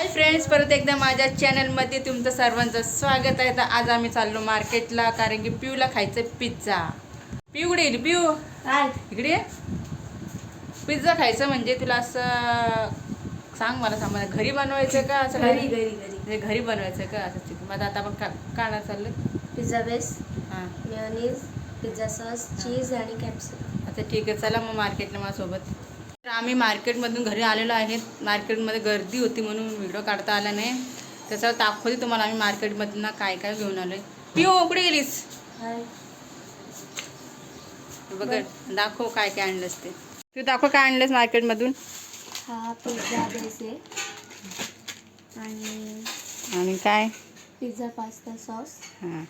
Hi friends परत एकदा माझ्या चॅनलमध्ये तुमचं सर्वांचं स्वागत आहे. तर आज आम्ही चाललो मार्केटला कारण की पिऊला खायचं पिझ्झा पिऊ कुठे गेली? पिऊ? इकडे. पिझ्झा खायचं म्हणजे तुला असं सांग मला सांग मला. घरी बनवायचं का असं घरी घरी घरी. म्हणजे घरी बनवायचं का असं चिकन मग आता आपण का काढणार चाललं पिझ्झा बेस हां. मेयोनीज पिझ्झा सॉस चीज आणि कॅप्सिकम आता ठीक आहे चला मग मार्केटला माझ्यासोबत. तर आम्ही मार्केटमधून घरी आलेलो आहेत. मार्केटमध्ये गर्दी होती म्हणून व्हिडिओ काढता आला नाही. त्याच्यावर दाखवते तुम्हाला आम्ही मार्केटमधून काय काय घेऊन आलोय. पिओ कुठे गेलीस? हाय. बघ दाखव काय काय आणलंस ते. तू दाखव काय आणलंस मार्केटमधून. हा पिझ्झा आहे आणि आणि काय? Pizza pasta sauce. हां.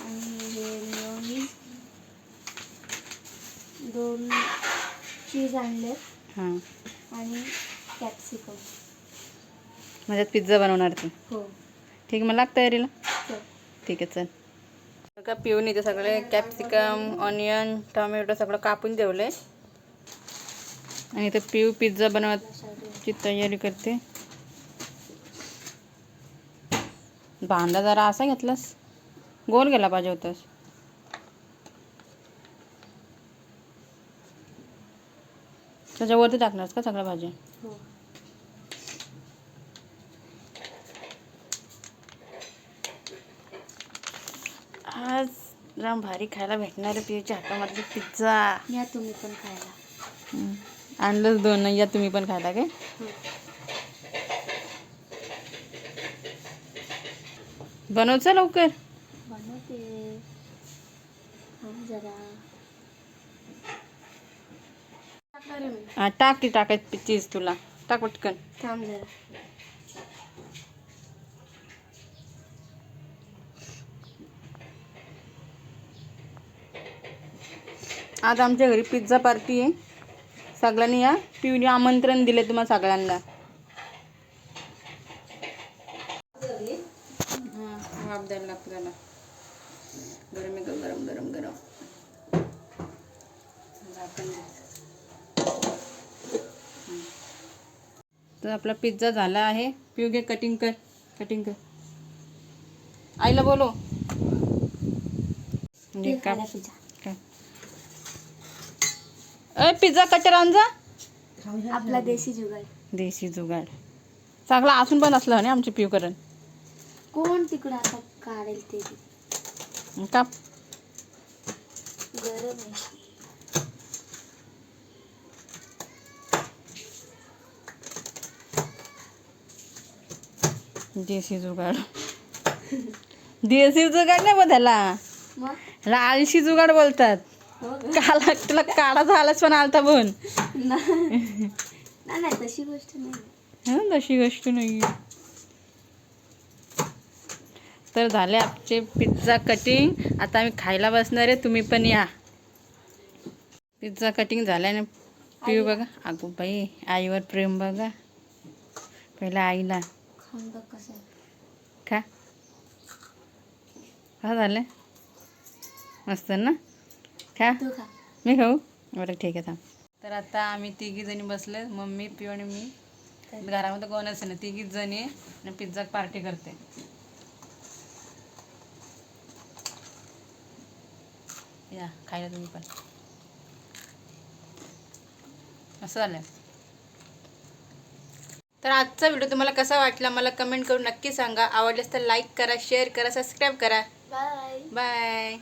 आणि हे दोन चीज आणलेत हां. आणि कॅप्सिकम माझ्यात पिझ्झा बनवणार तू. हो. ठीक आहे मला लाग तयारीला? ठीक आहे चल. बघा पिऊन इथे सगळे कॅप्सिकम ऑनियन टोमॅटो सगळं कापून ठेवलंय. आणि इथं पिऊ पिझ्झा बनवायची तयारी करते. भांडा जरा असा घेतलास? गोल गेला पाहिजे होतास. त्याच्यावरती टाकणारस का सगळ्या भाज्या? हो. आज राम भारी खायला भेटणार आहे पिऊच्या हातामधली पिझ्झा या तुम्ही पण खायला. आणलंच दोन नाही या तुम्ही पण खायला काय? हो. बनवचा लवकर? बनवते. जरा टाकणार आहे मी हा टाक ती टाकायची चीज तुला. टाक पटकन. थांब जरा. आज आमच्या घरी पिझ्झा पार्टी आहे. सगळ्यांनी या. पिऊने आमंत्रण दिले तुम्हाला सगळ्यांना. हां द्यायला लागतं त्याला. गरम आहे गरम गरम गरम. झाकण दे. हं. तर आपला पिझ्झा झाला आहे. पिऊ घे कटिंग कर कटिंग कर. आईला बोलो काय? अय पिझ्झा कटर आण जा. आपला देशी जुगाड. देशी जुगाड. चांगला असून पण असलं ना आमचे पिवकरण कोण तिकडं आता काढेल ते? का गरम आहे. देशी जुगाड. देशी जुगाड नाही बघ त्याला. मग? ह्याला आळशी जुगाड बोलतात. हो काला तुला काढा झालाच पण आलता पण नाही नाही तशी गोष्ट नाही. हं, तशी गोष्ट नाही तर झाले आमचे पिझ्झा कटिंग आता आम्ही खायला बसणार आहे. तुम्ही पण या. पिझ्झा कटिंग झाल्याने पिऊ बघा. अगो बाई आईवर प्रेम बघा. पहिला आईला. खाऊन बघ कसं. खा झालं. मस्त ना? खा. तू खा. मी खाऊ? बरं ठीक आहे थांब. तर आता आम्ही तिघी जणी बसले मम्मी पिऊ आणि मी. घरामध्ये कोणच नाही तिघीच जणी आणि पिझ्झा पार्टी करते. या खायला तुम्ही पण. असं झालं तर आजचा व्हिडिओ तुम्हाला कसा वाटला मला कमेंट करून नक्की सांगा. आवडल्यास तर लाईक करा शेअर करा सबस्क्राईब करा. Bye bye